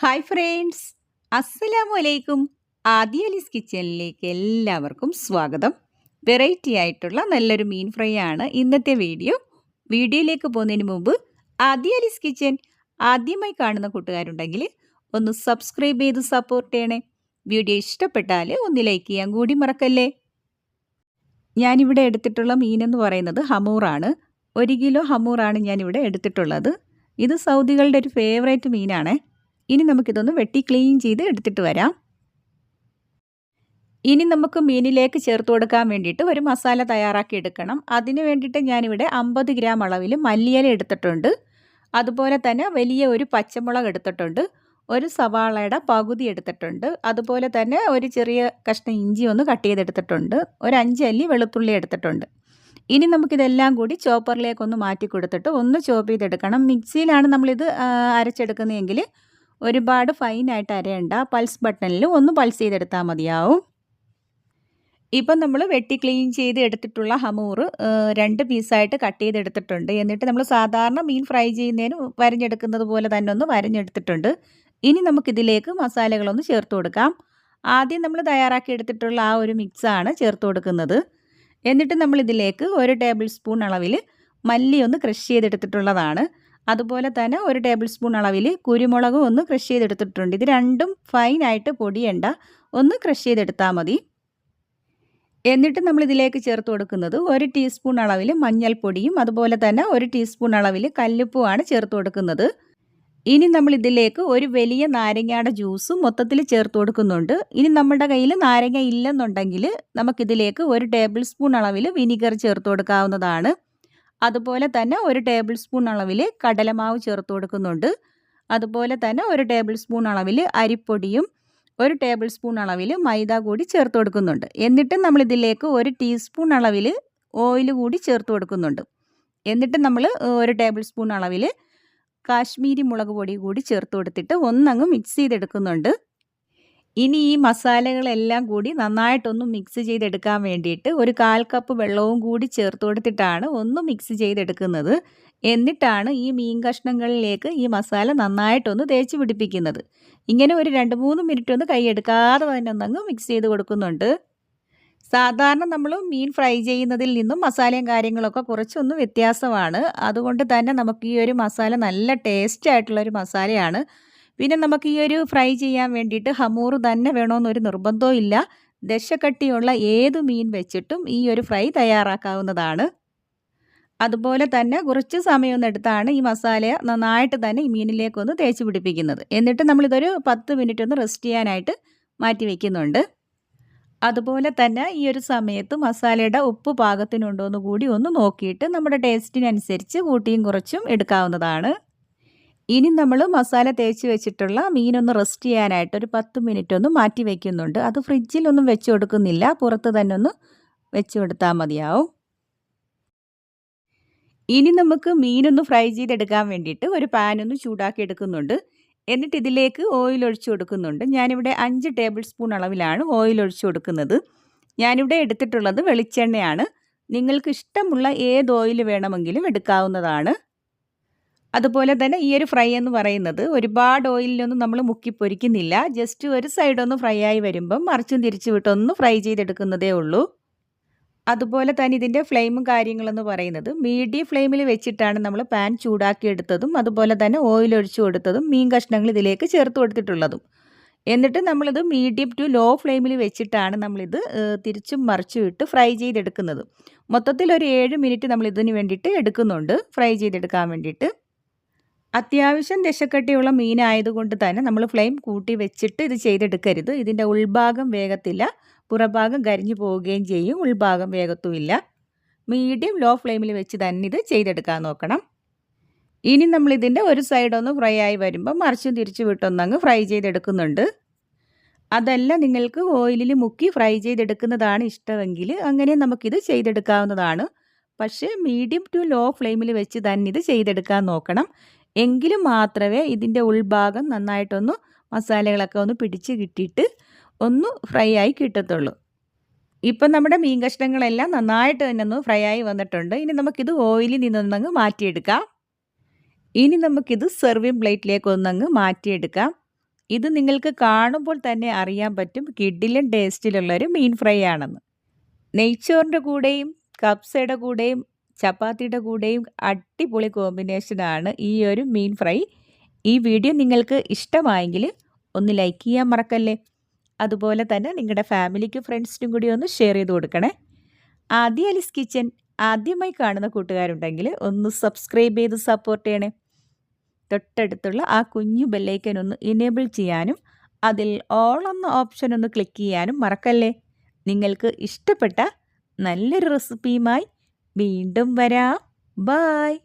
Hi friends. അസ്സലാമു അലൈക്കും ആദ്യ അലീസ് കിച്ചണിലേക്ക് എല്ലാവർക്കും സ്വാഗതം. വെറൈറ്റി ആയിട്ടുള്ള നല്ലൊരു മീൻ ഫ്രൈ ആണ് ഇന്നത്തെ വീഡിയോ. വീഡിയോയിലേക്ക് പോകുന്നതിന് മുമ്പ് ആദ്യ അലീസ് കിച്ചൻ ആദ്യമായി കാണുന്ന കൂട്ടുകാരുണ്ടെങ്കിൽ ഒന്ന് സബ്സ്ക്രൈബ് ചെയ്ത് സപ്പോർട്ട് ചെയ്യണേ. വീഡിയോ ഇഷ്ടപ്പെട്ടാൽ ഒന്ന് ലൈക്ക് ചെയ്യാൻ കൂടി മറക്കല്ലേ? ഞാനിവിടെ എടുത്തിട്ടുള്ള എന്ന് പറയുന്നത് ഹമൂറാണ് ഒരു കിലോ ഹമൂറാണ് ഞാനിവിടെ എടുത്തിട്ടുള്ളത്. ഇത് സൗദികളുടെ ഒരു ഫേവറേറ്റ് മീനാണേ. ഇനി നമുക്കിതൊന്ന് വെട്ടി ക്ലീൻ ചെയ്ത് എടുത്തിട്ട് വരാം. ഇനി നമുക്ക് മീനിലേക്ക് ചേർത്ത് കൊടുക്കാൻ വേണ്ടിയിട്ട് ഒരു മസാല തയ്യാറാക്കി എടുക്കണം. അതിന് വേണ്ടിയിട്ട് ഞാനിവിടെ അമ്പത് ഗ്രാം അളവിൽ മല്ലിയില എടുത്തിട്ടുണ്ട്. അതുപോലെ തന്നെ വലിയ ഒരു പച്ചമുളക് എടുത്തിട്ടുണ്ട്. ഒരു സവാളയുടെ പകുതി എടുത്തിട്ടുണ്ട്. അതുപോലെ തന്നെ ഒരു ചെറിയ കഷ്ണം ഇഞ്ചി ഒന്ന് കട്ട് ചെയ്തെടുത്തിട്ടുണ്ട്. ഒരു അഞ്ച് അല്ലി വെളുത്തുള്ളി എടുത്തിട്ടുണ്ട്. ഇനി നമുക്കിതെല്ലാം കൂടി ചോപ്പറിലേക്കൊന്ന് മാറ്റി കൊടുത്തിട്ട് ഒന്ന് ചോപ്പ് ചെയ്തെടുക്കണം. മിക്സിയിലാണ് നമ്മളിത് അരച്ചെടുക്കുന്നതെങ്കിൽ ഒരുപാട് ഫൈനായിട്ട് അരയണ്ട. പൾസ് ബട്ടണിൽ ഒന്ന് പൾസ് ചെയ്തെടുത്താൽ മതിയാവും. ഇപ്പം നമ്മൾ വെട്ടി ക്ലീൻ ചെയ്ത് എടുത്തിട്ടുള്ള ഹമൂർ രണ്ട് പീസായിട്ട് കട്ട് ചെയ്തെടുത്തിട്ടുണ്ട്. എന്നിട്ട് നമ്മൾ സാധാരണ മീൻ ഫ്രൈ ചെയ്യുന്നതിന് വരഞ്ഞെടുക്കുന്നത് പോലെ തന്നെ ഒന്ന് വരഞ്ഞെടുത്തിട്ടുണ്ട്. ഇനി നമുക്കിതിലേക്ക് മസാലകളൊന്ന് ചേർത്ത് കൊടുക്കാം. ആദ്യം നമ്മൾ തയ്യാറാക്കി എടുത്തിട്ടുള്ള ആ ഒരു മിക്സാണ് ചേർത്ത് കൊടുക്കുന്നത്. എന്നിട്ട് നമ്മളിതിലേക്ക് ഒരു ടേബിൾ സ്പൂൺ അളവിൽ മല്ലി ഒന്ന് ക്രഷ് ചെയ്തെടുത്തിട്ടുള്ളതാണ്. അതുപോലെ തന്നെ ഒരു ടേബിൾ സ്പൂൺ അളവിൽ കുരുമുളകും ഒന്ന് ക്രഷ് ചെയ്തെടുത്തിട്ടുണ്ട്. ഇത് രണ്ടും ഫൈനായിട്ട് പൊടിയണ്ട ഒന്ന് ക്രഷ് ചെയ്തെടുത്താൽ മതി. എന്നിട്ട് നമ്മൾ ഇതിലേക്ക് ചേർത്ത് കൊടുക്കുന്നത് ഒരു ടീസ്പൂൺ അളവിൽ മഞ്ഞൾപ്പൊടിയും അതുപോലെ തന്നെ ഒരു ടീസ്പൂൺ അളവിൽ കല്ലുപ്പുമാണ് ചേർത്ത് കൊടുക്കുന്നത്. ഇനി നമ്മൾ ഇതിലേക്ക് ഒരു വലിയ നാരങ്ങയുടെ ജ്യൂസ് മൊത്തത്തിൽ ചേർത്ത് കൊടുക്കുന്നുണ്ട്. ഇനി നമ്മുടെ കയ്യിൽ നാരങ്ങ ഇല്ലെന്നുണ്ടെങ്കിൽ നമുക്കിതിലേക്ക് ഒരു ടേബിൾ സ്പൂൺ അളവിൽ വിനിഗർ ചേർത്ത് കൊടുക്കാവുന്നതാണ്. അതുപോലെ തന്നെ ഒരു ടേബിൾ സ്പൂൺ അളവിൽ കടലമാവ് ചേർത്ത് കൊടുക്കുന്നുണ്ട്. അതുപോലെ തന്നെ ഒരു ടേബിൾ സ്പൂൺ അളവിൽ അരിപ്പൊടിയും ഒരു ടേബിൾ സ്പൂൺ അളവിൽ മൈദ കൂടി ചേർത്ത് കൊടുക്കുന്നുണ്ട്. എന്നിട്ട് നമ്മൾ ഇതിലേക്ക് ഒരു ടീസ്പൂൺ അളവിൽ ഓയിൽ കൂടി ചേർത്ത് കൊടുക്കുന്നുണ്ട്. എന്നിട്ട് നമ്മൾ ഒരു ടേബിൾ സ്പൂൺ അളവിൽ കാശ്മീരി മുളക് പൊടി കൂടി ചേർത്ത് കൊടുത്തിട്ട് ഒന്നങ്ങ് മിക്സ് ചെയ്തെടുക്കുന്നുണ്ട്. ഇനി ഈ മസാലകളെല്ലാം കൂടി നന്നായിട്ടൊന്ന് മിക്സ് ചെയ്തെടുക്കാൻ വേണ്ടിയിട്ട് ഒരു കാൽ കപ്പ് വെള്ളവും കൂടി ചേർത്ത് കൊടുത്തിട്ടാണ് ഒന്ന് മിക്സ് ചെയ്തെടുക്കുന്നത്. എന്നിട്ടാണ് ഈ മീൻ കഷ്ണങ്ങളിലേക്ക് ഈ മസാല നന്നായിട്ടൊന്ന് തേച്ച് പിടിപ്പിക്കുന്നത്. ഇങ്ങനെ ഒരു രണ്ട് മൂന്ന് മിനിറ്റ് ഒന്ന് കൈയെടുക്കാതെ തന്നെ ഒന്നങ്ങ് മിക്സ് ചെയ്ത് കൊടുക്കുന്നുണ്ട്. സാധാരണ നമ്മൾ മീൻ ഫ്രൈ ചെയ്യുന്നതിൽ നിന്നും മസാലയും കാര്യങ്ങളൊക്കെ കുറച്ചൊന്ന് വ്യത്യാസമാണ്. അതുകൊണ്ട് തന്നെ നമുക്ക് ഈ ഒരു മസാല നല്ല ടേസ്റ്റ് ആയിട്ടുള്ളൊരു മസാലയാണ്. പിന്നെ നമുക്ക് ഈ ഒരു ഫ്രൈ ചെയ്യാൻ വേണ്ടിയിട്ട് ഹമൂർ തന്നെ വേണമെന്നൊരു നിർബന്ധവും ഇല്ല ദശക്കട്ടിയുള്ള ഏത് മീൻ വെച്ചിട്ടും ഈ ഒരു ഫ്രൈ തയ്യാറാക്കാവുന്നതാണ്. അതുപോലെ തന്നെ കുറച്ച് സമയമൊന്നും എടുത്താണ് ഈ മസാല നന്നായിട്ട് തന്നെ ഈ മീനിലേക്കൊന്ന് തേച്ച് പിടിപ്പിക്കുന്നത്. എന്നിട്ട് നമ്മളിതൊരു പത്ത് മിനിറ്റ് ഒന്ന് റെസ്റ്റ് ചെയ്യാനായിട്ട് മാറ്റി വയ്ക്കുന്നുണ്ട് അതുപോലെ തന്നെ ഈ ഒരു സമയത്ത് മസാലയുടെ ഉപ്പ് പാകത്തിനുണ്ടോ എന്ന് കൂടി ഒന്ന് നോക്കിയിട്ട് നമ്മുടെ ടേസ്റ്റിനനുസരിച്ച് കൂട്ടിയും കുറച്ചും എടുക്കാവുന്നതാണ്. ഇനി നമ്മൾ മസാല തേച്ച് വെച്ചിട്ടുള്ള മീനൊന്ന് റെസ്റ്റ് ചെയ്യാനായിട്ട് ഒരു പത്ത് മിനിറ്റ് ഒന്ന് മാറ്റി വയ്ക്കുന്നുണ്ട് അത് ഫ്രിഡ്ജിലൊന്നും വെച്ച് കൊടുക്കുന്നില്ല. പുറത്ത് തന്നെ ഒന്ന് വെച്ച് കൊടുത്താൽ മതിയാവും. ഇനി നമുക്ക് മീനൊന്ന് ഫ്രൈ ചെയ്തെടുക്കാൻ വേണ്ടിയിട്ട് ഒരു പാനൊന്ന് ചൂടാക്കി എടുക്കുന്നുണ്ട്. എന്നിട്ട് ഇതിലേക്ക് ഓയിൽ ഒഴിച്ചു കൊടുക്കുന്നുണ്ട്. ഞാനിവിടെ അഞ്ച് ടേബിൾ സ്പൂൺ അളവിലാണ് ഓയിൽ ഒഴിച്ചു കൊടുക്കുന്നത്. ഞാനിവിടെ എടുത്തിട്ടുള്ളത് വെളിച്ചെണ്ണയാണ്. നിങ്ങൾക്ക് ഇഷ്ടമുള്ള ഏത് ഓയിൽ വേണമെങ്കിലും എടുക്കാവുന്നതാണ്. അതുപോലെ തന്നെ ഈ ഒരു ഫ്രൈ എന്ന് പറയുന്നത് ഒരുപാട് ഓയിലൊന്നും നമ്മൾ മുക്കി പൊരിക്കുന്നില്ല. ജസ്റ്റ് ഒരു സൈഡൊന്ന് ഫ്രൈ ആയി വരുമ്പം മറിച്ചും തിരിച്ചു വിട്ടൊന്ന് ഫ്രൈ ചെയ്തെടുക്കുന്നതേ ഉള്ളൂ. അതുപോലെ തന്നെ ഇതിന്റെ ഫ്ലെയിമും കാര്യങ്ങളെന്ന് പറയുന്നത് മീഡിയം ഫ്ലെയിമിൽ വെച്ചിട്ടാണ് നമ്മൾ പാൻ ചൂടാക്കി എടുത്തതും അതുപോലെ തന്നെ ഓയിൽ ഒഴിച്ചു കൊടുത്തതും മീൻ കഷ്ണങ്ങൾ ഇതിലേക്ക് ചേർത്ത് കൊടുത്തിട്ടുള്ളതും. എന്നിട്ട് നമ്മളിത് മീഡിയം ടു ലോ ഫ്ലെയിമിൽ വെച്ചിട്ടാണ് നമ്മളിത് തിരിച്ചും മറിച്ചും ഇട്ട് ഫ്രൈ ചെയ്തെടുക്കുന്നത്. മൊത്തത്തിൽ ഒരു ഏഴ് മിനിറ്റ് നമ്മൾ ഇതിന് വേണ്ടിയിട്ട് എടുക്കുന്നുണ്ട്. ഫ്രൈ ചെയ്തെടുക്കാൻ വേണ്ടിയിട്ട്. അത്യാവശ്യം ദശക്കട്ടിയുള്ള മീനായതുകൊണ്ട് തന്നെ നമ്മൾ ഫ്ലെയിം കൂട്ടി വെച്ചിട്ട് ഇത് ചെയ്തെടുക്കരുത്. ഇതിന്റെ ഉൾഭാഗം വേഗത്തില്ല. പുറഭാഗം കരിഞ്ഞു പോവുകയും ചെയ്യും. ഉൾഭാഗം വേഗത്തുമില്ല. മീഡിയം ലോ ഫ്ലെയിമിൽ വെച്ച് തന്നെ ഇത് ചെയ്തെടുക്കാൻ നോക്കണം. ഇനി നമ്മൾ ഇതിന്റെ ഒരു സൈഡ് ഒന്ന് ഫ്രൈ ആയി വരുമ്പോൾ മറിച്ചും തിരിച്ചു വിട്ടൊന്നങ്ങ് ഫ്രൈ ചെയ്തെടുക്കുന്നുണ്ട്. അതല്ല നിങ്ങൾക്ക് ഓയിലിൽ മുക്കി ഫ്രൈ ചെയ്തെടുക്കുന്നതാണ് ഇഷ്ടമെങ്കിൽ അങ്ങനെ നമുക്കിത് ചെയ്തെടുക്കാവുന്നതാണ്. പക്ഷേ മീഡിയം ടു ലോ ഫ്ലെയിമിൽ വെച്ച് തന്നെ ഇത് ചെയ്തെടുക്കാൻ നോക്കണം. എങ്കിലും മാത്രമേ ഇതിന്റെ ഉൾഭാഗം നന്നായിട്ടൊന്ന് മസാലകളൊക്കെ ഒന്ന് പിടിച്ച് കിട്ടിയിട്ട് ഒന്ന് ഫ്രൈ ആയി കിട്ടത്തുള്ളൂ. ഇപ്പം നമ്മുടെ മീൻ കഷ്ണങ്ങളെല്ലാം നന്നായിട്ട് തന്നെ ഒന്ന് ഫ്രൈ ആയി വന്നിട്ടുണ്ട്. ഇനി നമുക്കിത് ഓയിലിൽ നിന്നൊന്നങ്ങ് മാറ്റിയെടുക്കാം. ഇനി നമുക്കിത് സെർവിങ് പ്ലേറ്റിലേക്ക് ഒന്നങ്ങ് മാറ്റിയെടുക്കാം. ഇത് നിങ്ങൾക്ക് കാണുമ്പോൾ തന്നെ അറിയാൻ പറ്റും കിഡിലും ടേസ്റ്റിലുള്ളൊരു മീൻ ഫ്രൈ ആണെന്ന്. നെയ്ച്ചോറിന്റെ കൂടെയും കപ്സയുടെ കൂടെയും ചപ്പാത്തിയുടെ കൂടെയും അടിപൊളി കോമ്പിനേഷനാണ് ഈ ഒരു മീൻ ഫ്രൈ. ഈ വീഡിയോ നിങ്ങൾക്ക് ഇഷ്ടമായെങ്കിൽ ഒന്ന് ലൈക്ക് ചെയ്യാൻ മറക്കല്ലേ? അതുപോലെ തന്നെ നിങ്ങളുടെ ഫാമിലിക്കും ഫ്രണ്ട്സിനും കൂടി ഒന്ന് ഷെയർ ചെയ്ത് കൊടുക്കണേ. ആദ്യ അലിസ് കിച്ചൻ ആദ്യമായി കാണുന്ന കൂട്ടുകാരുണ്ടെങ്കിൽ ഒന്ന് സബ്സ്ക്രൈബ് ചെയ്ത് സപ്പോർട്ട് ചെയ്യണേ. തൊട്ടടുത്തുള്ള ആ കുഞ്ഞു ബെല്ലൈക്കൻ ഒന്ന് ഇനേബിൾ ചെയ്യാനും അതിൽ ഓൾ എന്ന ഓപ്ഷൻ ഒന്ന് ക്ലിക്ക് ചെയ്യാനും മറക്കല്ലേ? നിങ്ങൾക്ക് ഇഷ്ടപ്പെട്ട നല്ലൊരു റെസിപ്പിയുമായി വീണ്ടും വരാം. ബായ്